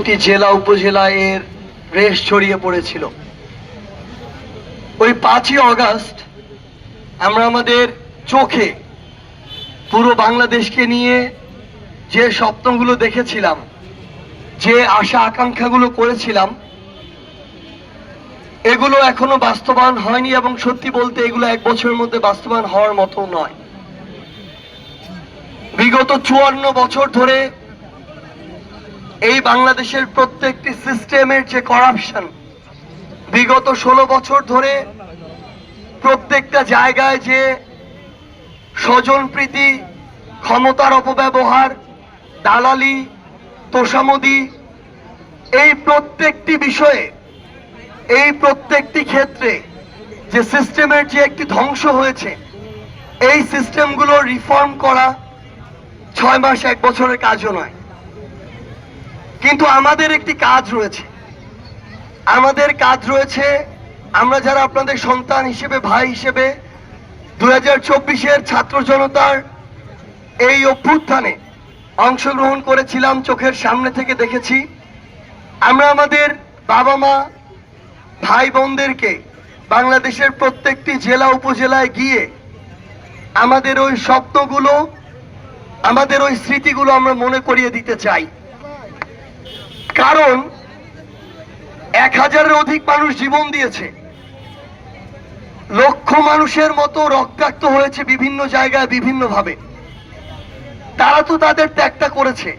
প্রতি জেলা উপজেলা এর রেশ ছড়িয়ে পড়েছিল। ওই পাঁচই অগাস্ট আমরা আমাদের চোখে পুরো বাংলাদেশকে নিয়ে যে স্বপ্নগুলো দেখেছিলাম, যে আশা আকাঙ্ক্ষাগুলো করেছিলাম, এগুলো এখনও বাস্তবায়ন হয়নি এবং সত্যি বলতে এগুলো এক বছরের মধ্যে বাস্তবায়ন হওয়ার মতো নয়। বিগত চুয়ান্ন বছর ধরে এই বাংলাদেশের প্রত্যেকটি সিস্টেমের যে করাপশন, বিগত ষোলো বছর ধরে প্রত্যেকটা জায়গায় যে স্বজন প্রীতি ক্ষমতার অপব্যবহার, দালালি, তোষামদি, এই প্রত্যেকটি বিষয়ে, এই প্রত্যেকটি ক্ষেত্রে যে সিস্টেমের যে একটি ধ্বংস হয়েছে, এই সিস্টেমগুলো রিফর্ম করা ছয় মাস এক বছরের কাজও নয়। কিন্তু আমাদের একটি কাজ রয়েছে। আমাদের কাজ রয়েছে, আমরা যারা আপনাদের সন্তান হিসেবে, ভাই হিসেবে দু হাজার চব্বিশের ছাত্র জনতার এই অভ্যুত্থানে অংশগ্রহণ করেছিলাম, চোখের সামনে থেকে দেখেছি। আমরা আমাদের বাবা মা, ভাই বোনদেরকে বাংলাদেশের প্রত্যেকটি জেলা উপজেলায় গিয়ে আমাদের ওই স্বপ্নগুলো, আমাদের ওই স্মৃতিগুলো আমরা মনে করিয়ে দিতে চাই। কারণ এক হাজারের অধিক মানুষ জীবন দিয়েছে। লক্ষ মানুষের মতো রক্তাক্ত হয়েছে বিভিন্ন জায়গায় বিভিন্ন ভাবে তারা তো তাদের ত্যাগটা করেছে।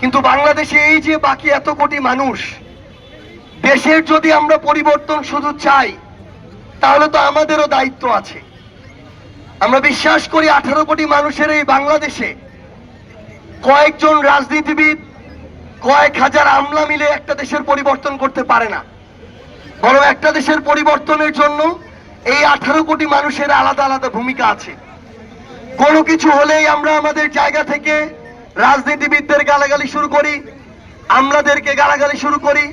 কিন্তু বাংলাদেশে এই যে বাকি এত কোটি মানুষ, দেশের যদি আমরা পরিবর্তন শুধু চাই, তাহলে তো আমাদেরও দায়িত্ব আছে। আমরা বিশ্বাস করি আঠারো কোটি মানুষের এই বাংলাদেশে কয়েকজন রাজনীতিবিদ কয়েক হাজার আমলা মিলে একটা দেশের পরিবর্তন করতে পারে না। বরং একটা দেশের পরিবর্তনের জন্য এই আঠারো কোটি মানুষের আলাদা আলাদা ভূমিকা আছে। কোনো কিছু হলেই আমরা আমাদের জায়গা থেকে রাজনীতিবিদদের গালাগালি শুরু করি, আমলাদেরকে গালাগালি শুরু করি।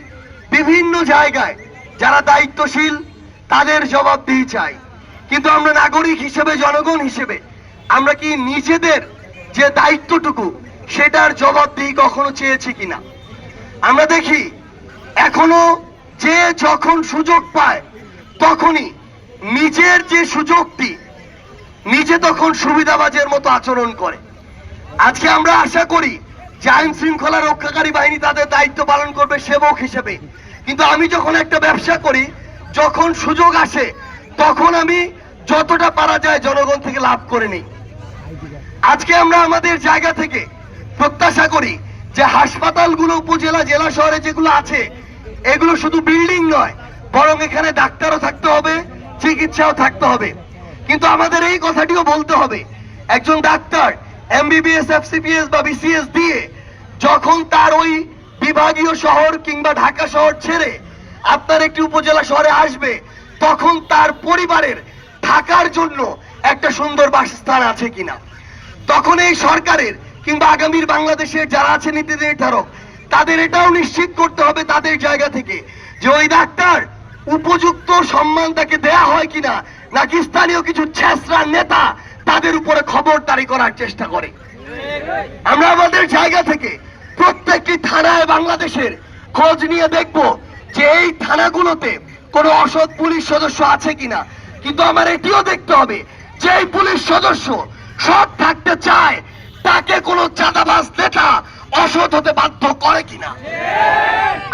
বিভিন্ন জায়গায় যারা দায়িত্বশীল, তাদের জবাবদিহি চাই। কিন্তু আমরা নাগরিক হিসেবে, জনগণ হিসেবে আমরা কি নিজেদের যে দায়িত্বটুকু সেটার জবাব দিই কখনো চেয়েছি কিনা। আমরা দেখি, এখনও যে যখন সুযোগ পায়, তখনই নিজের যে সুযোগটি, নিজে তখন সুবিধাবাজের মতো আচরণ করে। আজকে আমরা আশা করি যে আইন শৃঙ্খলা রক্ষাকারী বাহিনী তাদের দায়িত্ব পালন করবে সেবক হিসেবে। কিন্তু আমি যখন একটা ব্যবসা করি, যখন সুযোগ আসে, তখন আমি যতটা পারা যায় জনগণ থেকে লাভ করে নিই। আজকে আমরা আমাদের জায়গা থেকে প্রত্যাশা করি যে হাসপাতালগুলো, উপজেলা, জেলা শহরে যেগুলো আছে, এগুলো শুধু বিল্ডিং নয়, বরং এখানে ডাক্তারও থাকতে হবে, চিকিৎসাও থাকতে হবে। কিন্তু আমাদের এই কথাটিও বলতে হবে, একজন ডাক্তার এমবিবিএস, এফসিপিএস বা বিসিএস দিয়ে যখন তার ওই বিভাগীয় শহর কিংবা ঢাকা শহর ছেড়ে আপনার একটি উপজেলা শহরে আসবে, তখন তার পরিবারের থাকার জন্য একটা সুন্দর বাসস্থান আছে কিনা। তখন এই সরকারের কিংবা আগামীর বাংলাদেশের যারা আছে নীতি নির্ধারক তাদের এটাও নিশ্চিত করতে হবে তাদের জায়গা থেকে যে ওই ডাক্তার উপযুক্ত সম্মান তাকে দেয়া হয় কিনা, নাকি স্থানীয় কিছু ছেসরা নেতা তাদের উপরে খবরদারি করার চেষ্টা করে। আমরা আমাদের জায়গা থেকে প্রত্যেকটি থানায় বাংলাদেশের খোঁজ নিয়ে দেখব যে এই থানাগুলোতে কোনো অসৎ পুলিশ সদস্য আছে কিনা। কিন্তু আমার এটিও দেখতে হবে যে পুলিশ সদস্য সৎ থাকতে চায় তাকে কোনো চাঁদাবাজ নেতা অসৎ হতে বাধ্য করে কিনা?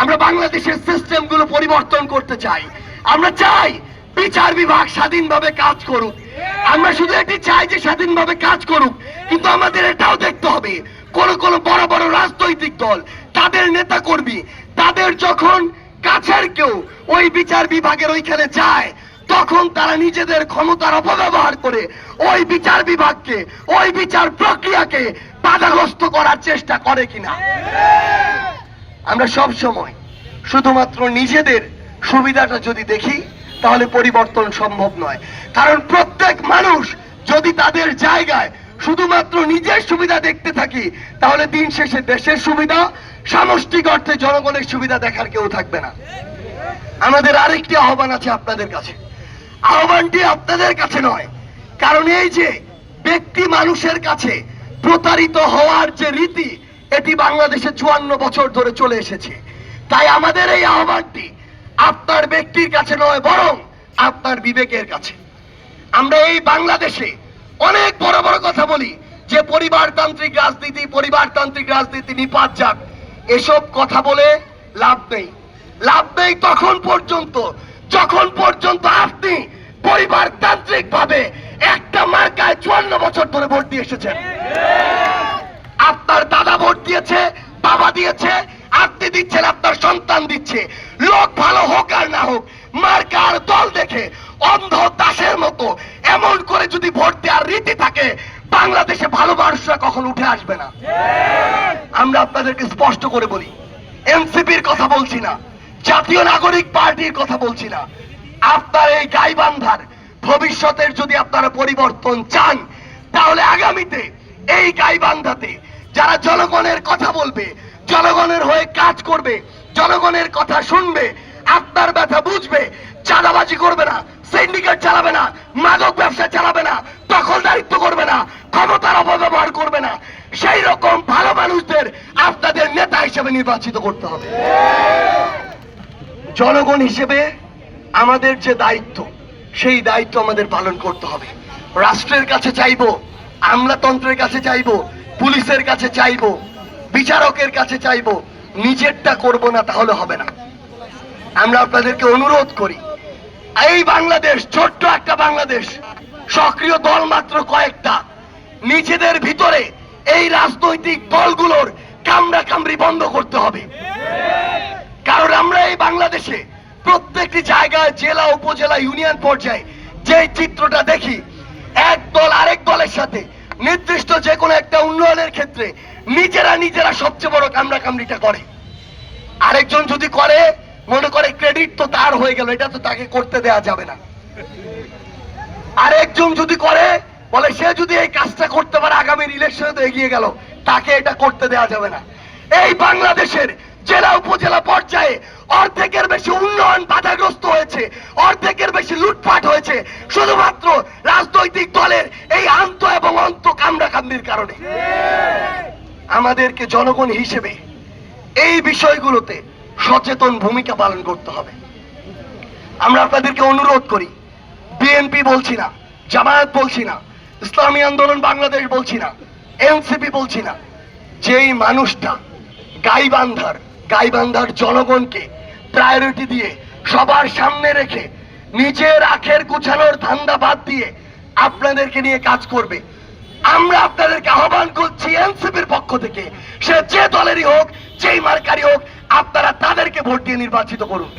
আমরা বাংলাদেশের সিস্টেমগুলো পরিবর্তন করতে চাই। আমরা চাই বিচার বিভাগ স্বাধীনভাবে কাজ করুক। আমরা শুধু এটি চাই যে স্বাধীনভাবে কাজ করুক, কিন্তু আমাদের এটাও দেখতে হবে। কোন কোন বড় বড় রাজনৈতিক দল, তাদের নেতা কর্মী তাদের যখন কাছের কেউ ওই বিচার বিভাগের ওইখানে যায় তখন তারা নিজেদের ক্ষমতার অপব্যবহার করে ওই বিচার বিভাগকে, ওই বিচার প্রক্রিয়াকে বাধাগ্রস্ত করার চেষ্টা করে কিনা। আমরা সব সময় শুধুমাত্র নিজেদের সুবিধাটা যদি দেখি, তাহলে পরিবর্তন সম্ভব নয়। কারণ প্রত্যেক মানুষ যদি তাদের জায়গায় শুধুমাত্র নিজের সুবিধা দেখতে থাকি, তাহলে দিন শেষে দেশের সুবিধা, সামষ্টিক অর্থে জনগণের সুবিধা দেখার কেউ থাকবে না। আমাদের আরেকটি আহ্বান আছে আপনাদের কাছে। আহ্বানটি আপনাদের কাছে নয়। কারণ এই যে ব্যক্তি মানুষের কাছে প্রতারিত হওয়ার যে রীতি, এটি বাংলাদেশে চুয়ান্ন বছর ধরে চলে এসেছে। তাই আমাদের এই আহ্বানটি আপনার ব্যক্তির কাছে নয়, বরং আপনার বিবেকের কাছে। আমরা এই বাংলাদেশে অনেক বড় বড় কথা বলি যে পরিবারতান্ত্রিক রাজনীতি পরিবারতান্ত্রিক রাজনীতি নিপাত যাক। এসব কথা বলে লাভ নেই। লাভ নেই তখন পর্যন্ত যখন পর্যন্ত আপনি পরিবারতান্ত্রিক ভাবে একটা মার্কায় চুয়ান্ন বছর ধরে ভোট দিয়ে এসেছেন, আপনার দাদা ভোট দিয়েছে, বাবা দিয়েছে আপনি দিচ্ছেন, আপনার সন্তান দিচ্ছে। লোক ভালো হোক আর না হোক মার্কার দল দেখে অন্ধ দাসের মতো এমন করে যদি ভোট দেওয়ার রীতি থাকে, বাংলাদেশে ভালো মানুষরা কখন উঠে আসবে না। আমরা আপনাদেরকে স্পষ্ট করে বলি, এনসিপির কথা বলছি না। জাতীয় নাগরিক পার্টির কথা বলছি না। আপনার এই গাইবান্ধার ভবিষ্যতের যদি আপনারা পরিবর্তন চান, তাহলে আগামীতে এই গাইবান্ধাতে যারা জনগণের কথা বলবে, জনগণের হয়ে কাজ করবে, জনগণের কথা শুনবে, আপনার ব্যথা বুঝবে, চাঁদাবাজি করবে না সিন্ডিকেট চালাবে না, মাদক ব্যবসা চালাবে না, দখলদারিত্ব করবে না, ক্ষমতার অপব্যবহার করবে না সেই রকম ভালো মানুষদের আপনাদের নেতা হিসেবে নির্বাচিত করতে হবে। জনগণ হিসেবে আমাদের যে দায়িত্ব, সেই দায়িত্ব আমাদের পালন করতে হবে। রাষ্ট্রের কাছে চাইব, আমলাতন্ত্রের কাছে চাইব, পুলিশের কাছে চাইব, বিচারকের কাছে চাইব, নিজেরটা করব না তাহলে হবে না। আমরা আপনাদেরকে অনুরোধ করি, এই বাংলাদেশ, ছোট্ট একটা বাংলাদেশ, সক্রিয় দল মাত্র কয়েকটা, নিজেদের ভিতরে এই রাজনৈতিক দলগুলোর কামড়া কামড়ি বন্ধ করতে হবে। কারণ আমরা এই বাংলাদেশে প্রত্যেকটি জায়গায়, জেলা, উপজেলা, ইউনিয়ন পর্যায়ে যে চিত্রটা দেখি, এক দল আরেক দলের সাথে নির্দিষ্ট যে কোনো একটা উন্নয়নের ক্ষেত্রে নিজেরা নিজেরা সবচেয়ে বড় কামড়া কামড়িটা করে। আরেকজন যদি করে, মনে করে ক্রেডিট তো তার হয়ে গেল, এটা তো তাকে করতে দেয়া যাবে না। আরেকজন যদি করে, বলে সে যদি এই কাজটা করতে পারে আগামীর ইলেকশনে তো এগিয়ে গেল, তাকে এটা করতে দেয়া যাবে না। এই বাংলাদেশের জেলা উপজেলা পর্যায়ে অর্ধেকের বেশি উন্নয়ন বাধাগ্রস্ত হয়েছে, অর্ধেকের বেশি লুটপাট হয়েছে, শুধুমাত্র রাজনৈতিক দলের এই আন্ত এবং অন্ত কামড়া কামড়ির কারণে। আমাদেরকে জনগণ হিসেবে এই বিষয়গুলোতে সচেতন ভূমিকা পালন করতে হবে। আমরা আপনাদেরকে অনুরোধ করি বিএনপি বলছি না, জামায়াত বলছি না, ইসলামী আন্দোলন বাংলাদেশ বলছি না এনসিপি বলছি না, যেই মানুষটা গাইবান্ধার গাইবান্ধার জনগণকে প্রায়োরিটি দিয়ে, সবার সামনে রেখে, নিজের আখের গুছানোর ধান্দা বাদ দিয়ে আপনাদেরকে নিয়ে কাজ করবে। আমরা আপনাদেরকে আহ্বান করছি এনসিপির পক্ষ থেকে, সে যে দলেরই হোক, যেই মার্কারই হোক, আপনারা তাদেরকে ভোট দিয়ে নির্বাচিত করুন।